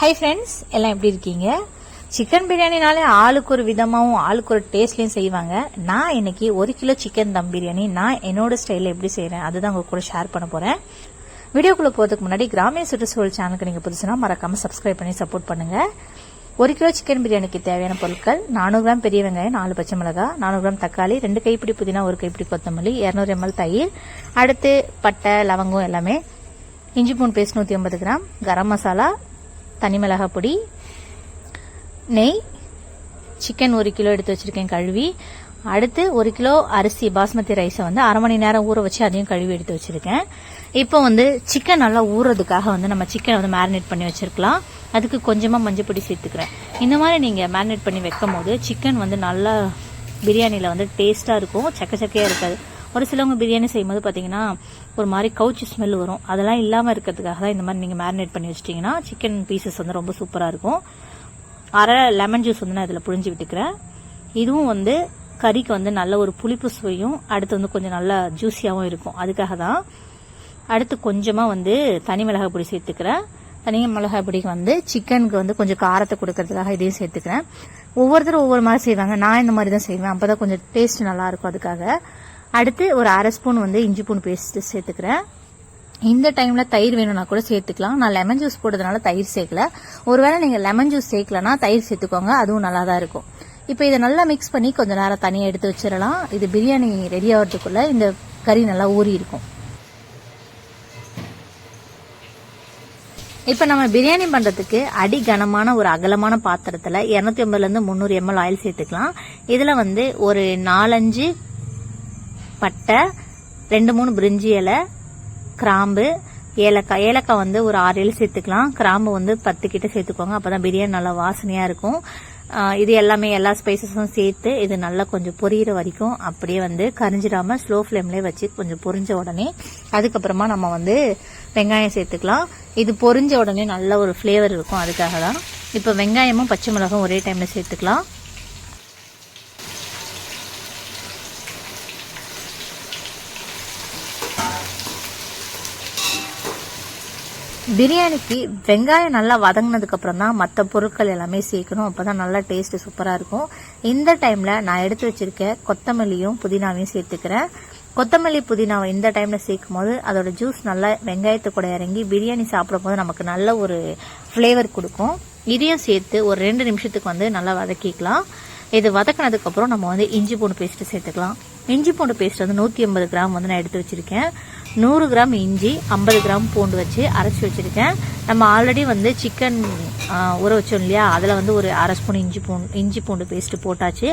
Hi friends எல்லாம் எப்படி இருக்கீங்க? சிக்கன் பிரியாணினாலே ஆளுக்கு ஒரு விதமாகவும் ஆளுக்கு ஒரு டேஸ்ட்லையும் செய்வாங்க. நான் இன்னைக்கு ஒரு கிலோ சிக்கன் தம் பிரியாணி. நான் என்னோட ஸ்டைலில் எப்படி செய்கிறேன் அதுதான் உங்க கூட ஷேர் பண்ண போகிறேன் வீடியோக்குள்ளே போகிறதுக்கு முன்னாடி கிராமிய சுற்றுச்சூழல் சேனலுக்கு நீங்கள் புதுசுனா மறக்காமல் சப்ஸ்கிரைப் பண்ணி சப்போர்ட் பண்ணுங்கள் ஒரு கிலோ சிக்கன் பிரியாணிக்கு தேவையான பொருட்கள் நானூறு கிராம் பெரிய வெங்காயம் நாலு பச்சை மிளகாய் நானூறு கிராம் தக்காளி ரெண்டு கைப்பிடி புதினா ஒரு கைப்பிடி கொத்தமல்லி இரநூறு எம்எல் தயிர் அடுத்து பட்டை லவங்கம் எல்லாமே இஞ்சி பூண்டு பேஸ்ட் நூற்றி ஐம்பது கிராம் கரம் மசாலா தனி மிளகாய் பொடி நெய் சிக்கன் ஒரு கிலோ எடுத்து வச்சுருக்கேன் கழுவி. அடுத்து ஒரு கிலோ அரிசி பாஸ்மதி ரைஸை வந்து அரை மணி நேரம் ஊற வச்சு அதையும் கழுவி எடுத்து வச்சுருக்கேன். இப்போ வந்து சிக்கன் நல்லா ஊறுறதுக்காக வந்து நம்ம சிக்கனை வந்து மேரினேட் பண்ணி வச்சுருக்கலாம். அதுக்கு கொஞ்சமாக மஞ்சள் பொடி சேர்த்துக்கிறேன். இந்த மாதிரி நீங்கள் மேரினேட் பண்ணி வைக்கும் போது சிக்கன் வந்து நல்லா பிரியாணியில் வந்து டேஸ்ட்டாக இருக்கும் சக்க சக்கையாக இருக்காது. ஒரு சிலவங்க பிரியாணி செய்யும்போது பார்த்தீங்கன்னா ஒரு மாதிரி கவுச்சி ஸ்மெல் வரும். அதெல்லாம் இல்லாமல் இருக்கிறதுக்காக தான் இந்த மாதிரி நீங்கள் மேரினேட் பண்ணி வச்சிட்டிங்கன்னா சிக்கன் பீசஸ் வந்து ரொம்ப சூப்பராக இருக்கும். அரை லெமன் ஜூஸ் வந்து நான் இதில் புழிஞ்சு விட்டுக்கிறேன். இதுவும் வந்து கறிக்கு வந்து நல்ல ஒரு புளிப்பு சுவையும் அடுத்து வந்து கொஞ்சம் நல்லா ஜூஸியாகவும் இருக்கும். அதுக்காக தான் அடுத்து கொஞ்சமாக வந்து தனி மிளகாய் பொடி சேர்த்துக்கிறேன். தனி மிளகாய் பொடிக்கு வந்து சிக்கனுக்கு வந்து கொஞ்சம் காரத்தை கொடுக்கறதுக்காக இதையும் சேர்த்துக்கிறேன். ஒவ்வொருத்தரும் ஒவ்வொரு மாதிரி செய்வாங்க. நான் இந்த மாதிரி தான் செய்வேன். அப்போ தான் கொஞ்சம் டேஸ்ட் நல்லாயிருக்கும் அதுக்காக. அடுத்து ஒரு அரை ஸ்பூன் வந்து இஞ்சி பூண்டு பேஸ்ட்டு சேர்த்துக்கிறேன். இந்த டைமில் தயிர் வேணும்னா கூட சேர்த்துக்கலாம். நான் லெமன் ஜூஸ் போடுறதுனால தயிர் சேர்க்கல. ஒருவேளை நீங்கள் லெமன் ஜூஸ் சேர்க்கலனா தயிர் சேர்த்துக்கோங்க. அதுவும் நல்லா தான் இருக்கும். இப்போ இதை நல்லா மிக்ஸ் பண்ணி கொஞ்சம் நேரம் தனியாக எடுத்து வச்சிடலாம். இது பிரியாணி ரெடி ஆகிறதுக்குள்ளே இந்த கறி நல்லா ஊறி இருக்கும். இப்போ நம்ம பிரியாணி பண்ணுறதுக்கு அடி கனமான ஒரு அகலமான பாத்திரத்தில் இரநூத்தி ஐம்பதுலேருந்து முந்நூறு எம்எல் ஆயில் சேர்த்துக்கலாம். இதில் வந்து ஒரு நாலஞ்சு பட்டை ரெண்டு மூணு பிரிஞ்சி இலை கிராம்பு ஏலக்காய். ஏலக்காய் வந்து ஒரு ஆறு ஏழு சேர்த்துக்கலாம். கிராம்பு வந்து பத்து கிட்ட சேர்த்துக்கோங்க. அப்பதான் பிரியாணி நல்லா வாசனையா இருக்கும். இது எல்லாமே எல்லா ஸ்பைசஸும் சேர்த்து இது நல்லா கொஞ்சம் பொரியிற வரைக்கும் அப்படியே வந்து கரிஞ்சிடாம ஸ்லோ ஃப்ளேம்லேயே வச்சு கொஞ்சம் பொரிஞ்ச உடனே அதுக்கப்புறமா நம்ம வந்து வெங்காயம் சேர்த்துக்கலாம். இது பொரிஞ்ச உடனே நல்ல ஒரு ஃப்ளேவர் இருக்கும். அதுக்காக தான் இப்போ வெங்காயமும் பச்சை மிளகும் ஒரே டைம்ல சேர்த்துக்கலாம். பிரியாணிக்கு வெங்காயம் நல்லா வதங்கினதுக்கு அப்புறம் தான் மற்ற பொருட்கள் எல்லாமே சேர்க்கணும். அப்போ தான் நல்லா டேஸ்ட் சூப்பராக இருக்கும். இந்த டைமில் நான் எடுத்து வச்சிருக்க கொத்தமல்லியும் புதினாவையும் சேர்த்துக்கிறேன். கொத்தமல்லி புதினாவை இந்த டைமில் சேர்க்கும் போது அதோட ஜூஸ் நல்லா வெங்காயத்து கூட இறங்கி பிரியாணி சாப்பிடும் போது நமக்கு நல்ல ஒரு ஃப்ளேவர் கொடுக்கும். இதையும் சேர்த்து ஒரு ரெண்டு நிமிஷத்துக்கு வந்து நல்லா வதக்கிக்கலாம். இது வதக்கினதுக்கப்புறம் நம்ம வந்து இஞ்சி பூண்டு பேஸ்ட்டு சேர்த்துக்கலாம். இஞ்சி பூண்டு பேஸ்ட் வந்து நூற்றி ஐம்பது கிராம் வந்து நான் எடுத்து வச்சுருக்கேன். நூறு கிராம் இஞ்சி ஐம்பது கிராம் பூண்டு வச்சு அரைச்சி வச்சுருக்கேன். நம்ம ஆல்ரெடி வந்து சிக்கன் ஊற வச்சோம் இல்லையா? அதில் வந்து ஒரு அரை ஸ்பூன் இஞ்சி பூண்டு இஞ்சி பூண்டு பேஸ்ட்டு போட்டாச்சு.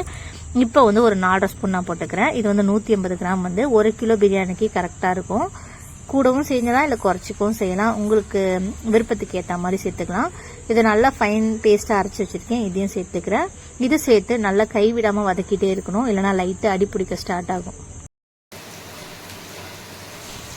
இப்போ வந்து ஒரு நாலரை ஸ்பூன் நான் போட்டுக்கிறேன். இது வந்து நூற்றி ஐம்பது கிராம் வந்து ஒரு கிலோ பிரியாணிக்கு கரெக்டாக இருக்கும். கூடவும் செஞ்சலாம் இல்லை குறைச்சிக்கவும் செய்யலாம். உங்களுக்கு விருப்பத்துக்கு ஏற்ற மாதிரி சேர்த்துக்கலாம். இதை நல்லா ஃபைன் பேஸ்ட்டாக அரைச்சி வச்சுருக்கேன். இதையும் சேர்த்துக்கிறேன். இது சேர்த்து நல்லா கைவிடாமல் வதக்கிட்டே இருக்கணும். இல்லைனா லைட்டு அடி பிடிக்க ஸ்டார்ட் ஆகும்.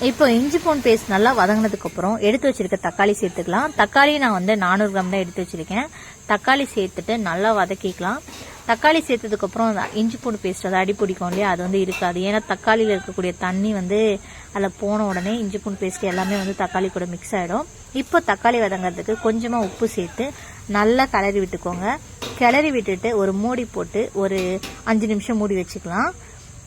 இப்போ இஞ்சி பூண்டு பேஸ்ட் நல்லா வதங்கினதுக்கு அப்புறம் எடுத்து வச்சிருக்க தக்காளி சேர்த்துக்கலாம். தக்காளி நான் வந்து நானூறு கிராம் தான் எடுத்து வச்சிருக்கேன். தக்காளி சேர்த்துட்டு நல்லா வதக்கிக்கலாம். தக்காளி சேர்த்ததுக்கு அப்புறம் இஞ்சி பூண்டு பேஸ்ட் அதை அடி பிடிக்கும் இல்லையா? அது வந்து இருக்காது. ஏன்னா தக்காளியில் இருக்கக்கூடிய தண்ணி வந்து அதில் போன உடனே இஞ்சி பூண்டு பேஸ்ட் எல்லாமே வந்து தக்காளி கூட மிக்ஸ் ஆகிடும் இப்போ தக்காளி வதங்கிறதுக்கு கொஞ்சமாக உப்பு சேர்த்து நல்லா கிளறி விட்டுக்கோங்க. கிளறி விட்டுட்டு ஒரு மூடி போட்டு ஒரு அஞ்சு நிமிஷம் மூடி வச்சுக்கலாம்.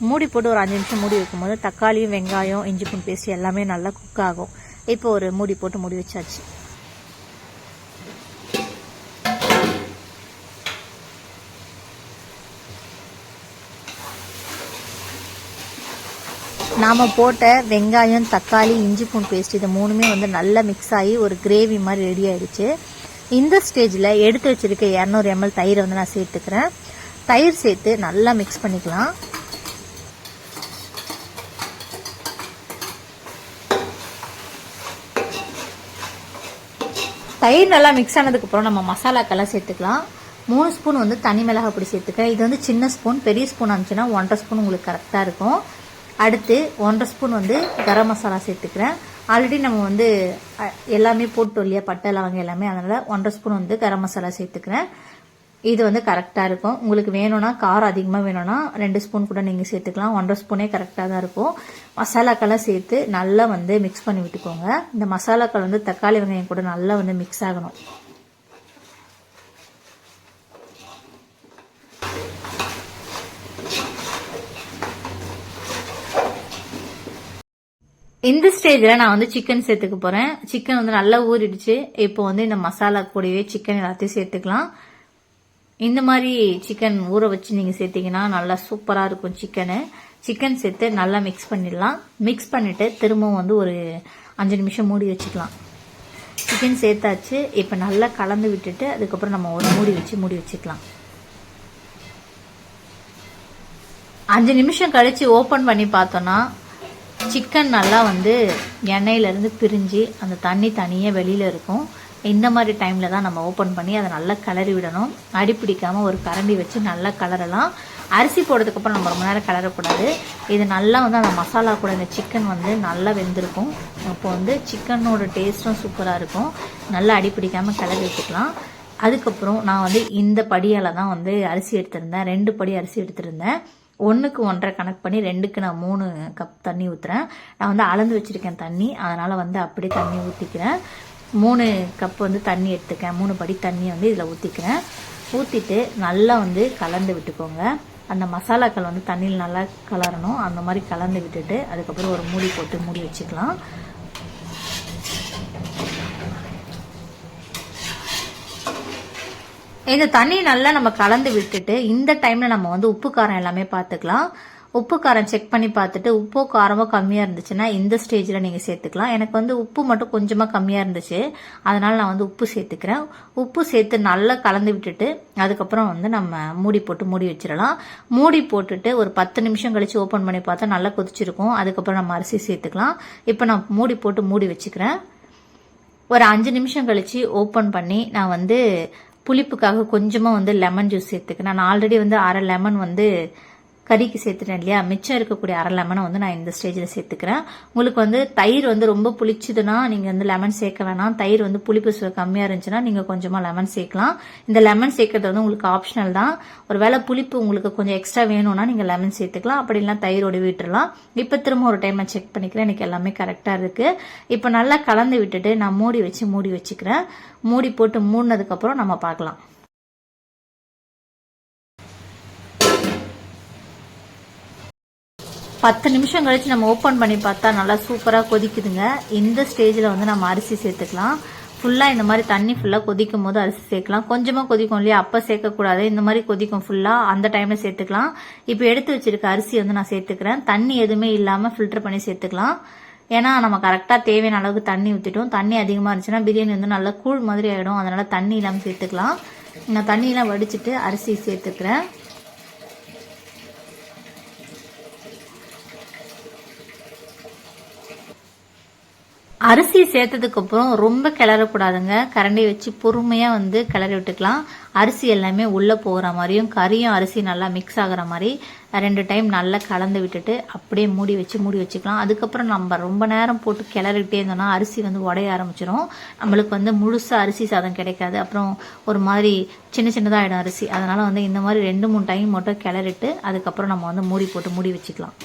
மூடி போட்டு ஒரு அஞ்சு நிமிஷம் மூடி வைக்கும்போது தக்காளியும் வெங்காயம் இஞ்சி பூண்டு பேஸ்ட் எல்லாமே நல்லா குக் ஆகும். இப்போ ஒரு மூடி போட்டு மூடி வச்சாச்சு. நாம் போட்ட வெங்காயம் தக்காளி இஞ்சி பூண்டு பேஸ்ட் இது மூணுமே வந்து நல்லா மிக்ஸ் ஆகி ஒரு கிரேவி மாதிரி ரெடி ஆயிடுச்சு. இந்த ஸ்டேஜில் எடுத்து வச்சிருக்க இரநூறு எம்எல் தயிரை வந்து நான் சேர்த்துக்கிறேன். தயிர் சேர்த்து நல்லா மிக்ஸ் பண்ணிக்கலாம். தயிர் நல்லா மிக்ஸ் ஆனதுக்கு அப்புறம் நம்ம மசாலாக்கெல்லாம் சேர்த்துக்கலாம். மூணு ஸ்பூன் வந்து தனி மிளகாய் பொடி சேர்த்துக்கிறேன். இது வந்து சின்ன ஸ்பூன் பெரிய ஸ்பூன் இருந்துச்சுன்னா ஒன்றரை ஸ்பூன் உங்களுக்கு கரெக்டாக இருக்கும். அடுத்து ஒன்றரை ஸ்பூன் வந்து கரம் மசாலா சேர்த்துக்கிறேன். ஆல்ரெடி நம்ம வந்து எல்லாமே போட்டோம் இல்லையா? பட்டை லவங்க எல்லாமே. அதனால் ஒன்றரை ஸ்பூன் வந்து கரம் மசாலா சேர்த்துக்கிறேன். இது வந்து கரெக்டாக இருக்கும். உங்களுக்கு வேணும்னா காரம் அதிகமாக வேணும்னா ரெண்டு ஸ்பூன் கூட நீங்கள் சேர்த்துக்கலாம். ஒன்றரை ஸ்பூனே கரெக்டாக தான் இருக்கும். மசாலாக்கெல்லாம் சேர்த்து நல்லா வந்து மிக்ஸ் பண்ணி விட்டுக்கோங்க. இந்த மசாலாக்கள் வந்து தக்காளி வெங்காயம் கூட நல்லா வந்து மிக்ஸ் ஆகணும். இந்த ஸ்டேஜில் நான் வந்து சிக்கன் சேர்த்துக்க போகிறேன் சிக்கன் வந்து நல்லா ஊறிடுச்சு. இப்போ வந்து இந்த மசாலா கூடவே சிக்கன் எல்லாத்தையும் சேர்த்துக்கலாம். இந்த மாதிரி சிக்கன் ஊற வச்சு நீங்கள் சேர்த்தீங்கன்னா நல்லா சூப்பராக இருக்கும் சிக்கனு சிக்கன் சேர்த்து நல்லா மிக்ஸ் பண்ணிடலாம். மிக்ஸ் பண்ணிவிட்டு திரும்பவும் வந்து ஒரு அஞ்சு நிமிஷம் மூடி வச்சுக்கலாம். சிக்கன் சேர்த்தாச்சு. இப்போ நல்லா கலந்து விட்டுட்டு அதுக்கப்புறம் நம்ம ஒரு மூடி வச்சு மூடி வச்சுக்கலாம். அஞ்சு நிமிஷம் கழிச்சு ஓப்பன் பண்ணி பார்த்தோன்னா சிக்கன் நல்லா வந்து எண்ணெயிலேருந்து பிரிஞ்சு அந்த தண்ணி தனியாக வெளியில் இருக்கும். இந்த மாதிரி டைமில் தான் நம்ம ஓப்பன் பண்ணி அதை நல்லா கலரி விடணும். அடி பிடிக்காமல் ஒரு கரண்டி வச்சு நல்லா கலரலாம் அரிசி போடுறதுக்கப்புறம் நம்ம ரொம்ப நேரம் கலரக்கூடாது இது நல்லா வந்து அந்த மசாலா கூட இந்த சிக்கன் வந்து நல்லா வெந்திருக்கும். அப்போ வந்து சிக்கனோட டேஸ்ட்டும் சூப்பராக இருக்கும். நல்லா அடி பிடிக்காமல் கிளறி வச்சுக்கலாம். அதுக்கப்புறம் நான் வந்து இந்த படியால் தான் வந்து அரிசி எடுத்திருந்தேன். ரெண்டு படி அரிசி எடுத்திருந்தேன். ஒன்றுக்கு ஒன்றரை கணக்கு பண்ணி ரெண்டுக்கு நான் மூணு கப் தண்ணி ஊற்றுறேன் நான் வந்து அளந்து வச்சுருக்கேன் தண்ணி. அதனால் வந்து அப்படியே தண்ணி ஊற்றிக்கிறேன் மூணு கப் வந்து தண்ணி எடுத்துக்கேன். மூணு படி தண்ணியை வந்து இதில் ஊற்றிக்கிறேன் ஊற்றிட்டு நல்லா வந்து கலந்து விட்டுக்கோங்க. அந்த மசாலாக்கள் வந்து தண்ணியில் நல்லா கலரணும். அந்த மாதிரி கலந்து விட்டுட்டு அதுக்கப்புறம் ஒரு மூடி போட்டு மூடி வச்சுக்கலாம். இந்த தண்ணி நல்லா நம்ம கலந்து விட்டுட்டு இந்த டைமில் நம்ம வந்து உப்பு காரம் எல்லாமே பார்த்துக்கலாம். உப்பு காரம் செக் பண்ணி பார்த்துட்டு உப்போ காரமோ கம்மியாக இருந்துச்சுன்னா இந்த ஸ்டேஜில் நீங்கள் சேர்த்துக்கலாம். எனக்கு வந்து உப்பு மட்டும் கொஞ்சமாக கம்மியாக இருந்துச்சு. அதனால் நான் வந்து உப்பு சேர்த்துக்கிறேன். உப்பு சேர்த்து நல்லா கலந்து விட்டுட்டு அதுக்கப்புறம் வந்து நம்ம மூடி போட்டு மூடி வச்சிடலாம். மூடி போட்டுட்டு ஒரு பத்து நிமிஷம் கழித்து ஓப்பன் பண்ணி பார்த்தா நல்லா கொதிச்சிருக்கும். அதுக்கப்புறம் நம்ம அரிசி சேர்த்துக்கலாம். இப்போ நான் மூடி போட்டு மூடி வச்சுக்கிறேன். ஒரு அஞ்சு நிமிஷம் கழித்து ஓப்பன் பண்ணி நான் வந்து புளிப்புக்காக கொஞ்சமாக வந்து லெமன் ஜூஸ் சேர்த்துக்கிறேன். நான் ஆல்ரெடி வந்து அரை லெமன் வந்து கறிக்கு சேர்த்துட்டேன் இல்லையா? மிச்சம் இருக்கக்கூடிய அரை லெமனை வந்து நான் இந்த ஸ்டேஜில் சேர்த்துக்கிறேன். உங்களுக்கு வந்து தயிர் வந்து ரொம்ப புளிச்சுதுன்னா நீங்கள் வந்து லெமன் சேர்க்க வேணாம். தயிர் வந்து புளிப்பு சுவை கம்மியாக இருந்துச்சுன்னா நீங்கள் கொஞ்சமாக லெமன் சேர்க்கலாம். இந்த லெமன் சேர்க்கறது வந்து உங்களுக்கு ஆப்ஷனல் தான். ஒரு வேளை புளிப்பு உங்களுக்கு கொஞ்சம் எக்ஸ்ட்ரா வேணும்னா நீங்கள் லெமன் சேர்த்துக்கலாம். அப்படி இல்லைன்னா தயிரோடு விட்டுறலாம். இப்போ திரும்ப ஒரு டைம் நான் செக் பண்ணிக்கிறேன். எனக்கு எல்லாமே கரெக்டாக இருக்குது இப்போ நல்லா கலந்து விட்டுட்டு நான் மூடி வச்சு மூடி வச்சுக்கிறேன். மூடி போட்டு மூடினதுக்கப்புறம் நம்ம பார்க்கலாம். பத்து நிமிஷம் கழித்து நம்ம ஓப்பன் பண்ணி பார்த்தா நல்லா சூப்பராக கொதிக்குதுங்க. இந்த ஸ்டேஜில் வந்து நம்ம அரிசி சேர்த்துக்கலாம். ஃபுல்லாக இந்த மாதிரி தண்ணி ஃபுல்லாக கொதிக்கும் போது அரிசி சேர்க்கலாம். கொஞ்சமாக கொதிக்கும் இல்லையா? அப்போ சேர்க்கக்கூடாது. இந்த மாதிரி கொதிக்கும் ஃபுல்லாக அந்த டைமில் சேர்த்துக்கலாம். இப்போ எடுத்து வச்சிருக்க அரிசி வந்து நான் சேர்த்துக்கிறேன். தண்ணி எதுவுமே இல்லாமல் ஃபில்டர் பண்ணி சேர்த்துக்கலாம். ஏன்னா நம்ம கரெக்டாக தேவையான அளவுக்கு தண்ணி ஊற்றிட்டோம் தண்ணி அதிகமாக இருந்துச்சுன்னா பிரியாணி வந்து நல்லா கூழ் மாதிரி ஆகிடும் அதனால் தண்ணி இல்லாமல் சேர்த்துக்கலாம். நான் தண்ணியெல்லாம் வடிச்சிட்டு அரிசி சேர்த்துக்கிறேன். அரிசி சேர்த்ததுக்கு அப்புறம் ரொம்ப கிளறக்கூடாதுங்க. கரண்டி வச்சு பொறுமையாக வந்து கிளறி விட்டுக்கலாம். அரிசி எல்லாமே உள்ளே போகிற மாதிரியும் கறியும் அரிசி நல்லா மிக்ஸ் ஆகிற மாதிரி ரெண்டு டைம் நல்லா கலந்து விட்டுட்டு அப்படியே மூடி வச்சு மூடி வச்சுக்கலாம். அதுக்கப்புறம் நம்ம ரொம்ப நேரம் போட்டு கிளறிட்டே இருந்தோம்னா அரிசி வந்து உடைய ஆரம்பிச்சிடும் நம்மளுக்கு வந்து முழுசாக அரிசி சாதம் கிடைக்காது. அப்புறம் ஒரு மாதிரி சின்ன சின்னதாக ஆகிடும் அரிசி. அதனால் வந்து இந்த மாதிரி ரெண்டு மூணு டைம் மட்டும் கிளறிட்டு அதுக்கப்புறம் நம்ம வந்து மூடி போட்டு மூடி வச்சுக்கலாம்.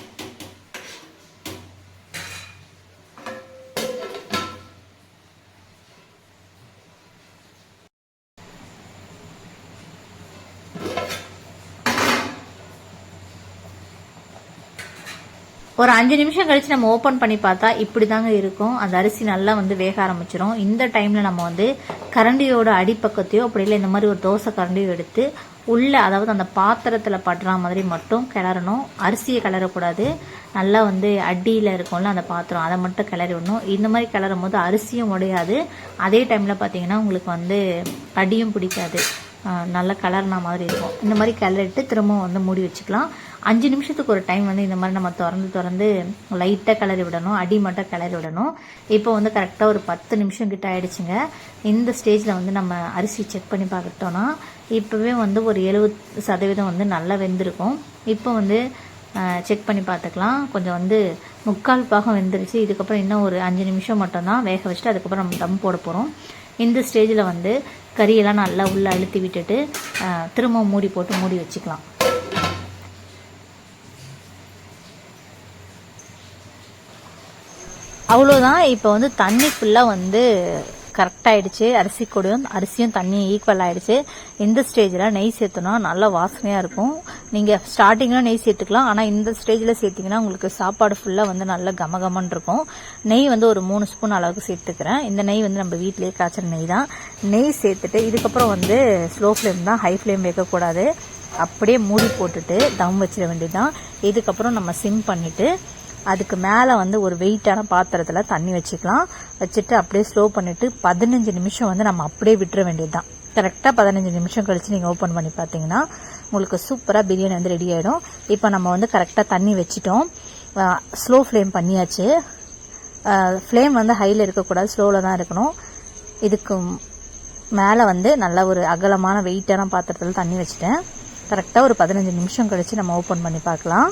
ஒரு அஞ்சு நிமிஷம் கழிச்சு நம்ம ஓப்பன் பண்ணி பார்த்தா இப்படி தாங்க இருக்கும். அந்த அரிசி நல்லா வந்து வேக ஆரம்பிச்சிடும் இந்த டைமில் நம்ம வந்து கரண்டியோட அடிப்பக்கத்தையோ அப்படி இல்லை இந்த மாதிரி ஒரு தோசை கரண்டியோ எடுத்து உள்ளே அதாவது அந்த பாத்திரத்தில் படுற மாதிரி மட்டும் கிளறணும். அரிசியை கிளறக்கூடாது. நல்லா வந்து அடியில் இருக்கும்ல அந்த பாத்திரம். அதை மட்டும் கிளறி விடணும். இந்த மாதிரி கிளறும் போது அரிசியும் உடையாது. அதே டைமில் பார்த்தீங்கன்னா உங்களுக்கு வந்து அடியும் பிடிக்காது. நல்லா கலர்னா மாதிரி இருக்கும். இந்த மாதிரி கிளறிட்டு திரும்பவும் வந்து மூடி வச்சுக்கலாம். அஞ்சு நிமிஷத்துக்கு ஒரு டைம் வந்து இந்த மாதிரி நம்ம திறந்து திறந்து லைட்டாக கிளறி விடணும் அடி மட்டும் கிளறி விடணும். இப்போ வந்து கரெக்டாக ஒரு பத்து நிமிஷம் கிட்ட ஆயிடுச்சுங்க. இந்த ஸ்டேஜில் வந்து நம்ம அரிசி செக் பண்ணி பார்த்துட்டோன்னா இப்போவே வந்து ஒரு எழுபது சதவீதம் வந்து நல்லா வெந்திருக்கும். இப்போ வந்து செக் பண்ணி பார்த்துக்கலாம். கொஞ்சம் வந்து முக்கால் பாகம் வெந்துருச்சு. இதுக்கப்புறம் இன்னும் ஒரு அஞ்சு நிமிஷம் மட்டும்தான் வேக வச்சுட்டு அதுக்கப்புறம் நம்ம தம் போட போகிறோம் இந்த ஸ்டேஜில் வந்து கறியெல்லாம் நல்லா உள்ளே அழுத்தி விட்டுட்டு திரும்ப மூடி போட்டு மூடி வச்சுக்கலாம். அவ்வளோதான் இப்போ வந்து தண்ணி ஃபுல்லாக வந்து கரெக்டாகிடுச்சு அரிசி கூடயும் அரிசியும் தண்ணியும் ஈக்குவல் ஆயிடுச்சு. இந்த ஸ்டேஜில் நெய் சேர்த்தோன்னா நல்ல வாசனையாக இருக்கும். நீங்கள் ஸ்டார்டிங்கில் நெய் சேர்த்துக்கலாம். ஆனால் இந்த ஸ்டேஜில் சேர்த்திங்கன்னா உங்களுக்கு சாப்பாடு ஃபுல்லாக வந்து நல்ல கமகமன்னு இருக்கும். நெய் வந்து ஒரு மூணு ஸ்பூன் அளவுக்கு சேர்த்துக்கிறேன். இந்த நெய் வந்து நம்ம வீட்டிலேயே காய்ச்சல் நெய் தான். நெய் சேர்த்துட்டு இதுக்கப்புறம் வந்து ஸ்லோ ஃப்ளேம் தான் ஹை ஃப்ளேம் வைக்கக்கூடாது. அப்படியே மூடி போட்டுட்டு தம் வச்சிட வேண்டியதுதான். இதுக்கப்புறம் நம்ம சிம் பண்ணிவிட்டு அதுக்கு மேலே வந்து ஒரு வெயிட்டான பாத்திரத்தில் தண்ணி வச்சுக்கலாம். வச்சுட்டு அப்படியே ஸ்லோ பண்ணிவிட்டு பதினஞ்சு நிமிஷம் வந்து நம்ம அப்படியே விட்டுற வேண்டியது தான் கரெக்டாக பதினஞ்சு நிமிஷம் கழித்து நீங்கள் ஓப்பன் பண்ணி பார்த்தீங்கன்னா உங்களுக்கு சூப்பராக பிரியாணி வந்து ரெடி ஆகிடும் இப்போ நம்ம வந்து கரெக்டாக தண்ணி வச்சிட்டோம். ஸ்லோ ஃப்ளேம் பண்ணியாச்சு. ஃப்ளேம் வந்து ஹையில் இருக்கக்கூடாது ஸ்லோவில் தான் இருக்கணும். இதுக்கு மேலே வந்து நல்ல ஒரு அகலமான வெயிட்டான பாத்திரத்தில் தண்ணி வச்சுட்டேன். கரெக்டாக ஒரு பதினஞ்சு நிமிஷம் கழித்து நம்ம ஓப்பன் பண்ணி பார்க்கலாம்.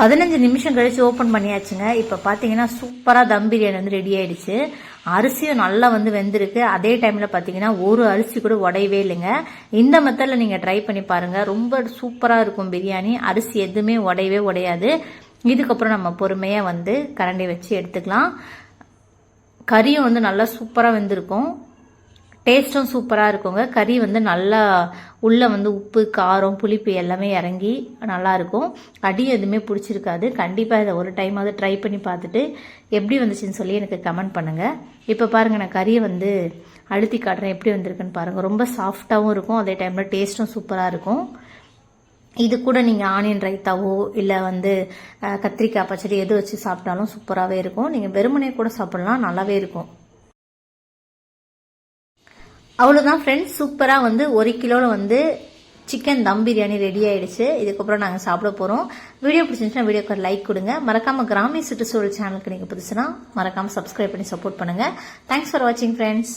பதினஞ்சு நிமிஷம் கழிச்சு ஓப்பன் பண்ணியாச்சுங்க. இப்போ பார்த்தீங்கன்னா சூப்பராக தம் பிரியாணி வந்து ரெடி ஆயிடுச்சு. அரிசியும் நல்லா வந்து வெந்திருக்கு. அதே டைமில் பார்த்தீங்கன்னா ஒரு அரிசி கூட உடையவே இல்லைங்க. இந்த மெத்தடில் நீங்கள் ட்ரை பண்ணி பாருங்கள் ரொம்ப சூப்பராக இருக்கும் பிரியாணி. அரிசி எதுவுமே உடையவே உடையாது. இதுக்கப்புறம் நம்ம பொறுமையாக வந்து கரண்டி வச்சு எடுத்துக்கலாம். கறியும் வந்து நல்லா சூப்பராக வெந்திருக்கும். டேஸ்ட்டும் சூப்பராக இருக்குங்க. கறி வந்து நல்லா உள்ளே வந்து உப்பு காரம் புளிப்பு எல்லாமே இறங்கி நல்லா இருக்கும். அடி எதுவுமே பிடிச்சிருக்காது. கண்டிப்பாக இதை ஒரு டைமாவது ட்ரை பண்ணி பார்த்துட்டு எப்படி வந்துச்சுன்னு சொல்லி எனக்கு கமெண்ட் பண்ணுங்கள் இப்போ பாருங்கள் நான் கறியை வந்து அழுத்தி காட்டுறேன். எப்படி வந்திருக்குன்னு பாருங்கள் ரொம்ப சாஃப்டாகவும் இருக்கும். அதே டைமில் டேஸ்ட்டும் சூப்பராக இருக்கும். இது கூட நீங்கள் ஆனியன் ரைத்தாவோ இல்லை வந்து கத்திரிக்காய் பச்சடி எது வச்சு சாப்பிட்டாலும் சூப்பராகவே இருக்கும். நீங்கள் வெறுமனே கூட சாப்பிட்லாம். நல்லாவே இருக்கும். அவ்வளோதான் ஃப்ரெண்ட்ஸ் சூப்பராக வந்து ஒரு கிலோவில் வந்து சிக்கன் தம் பிரியாணி ரெடி ஆயிடுச்சு. இதுக்கப்புறம் நாங்கள் சாப்பிட போகிறோம் வீடியோ பிடிச்சிருந்துச்சுன்னா வீடியோக்கு ஒரு லைக் கொடுங்க. மறக்காமல் கிராமிய சுற்றுச்சூழல் சேனலுக்கு நீங்கள் புதுசுனா மறக்காமல் சப்ஸ்கிரைப் பண்ணி சப்போர்ட் பண்ணுங்கள் தேங்க்ஸ் ஃபார் வாட்சிங் ஃப்ரெண்ட்ஸ்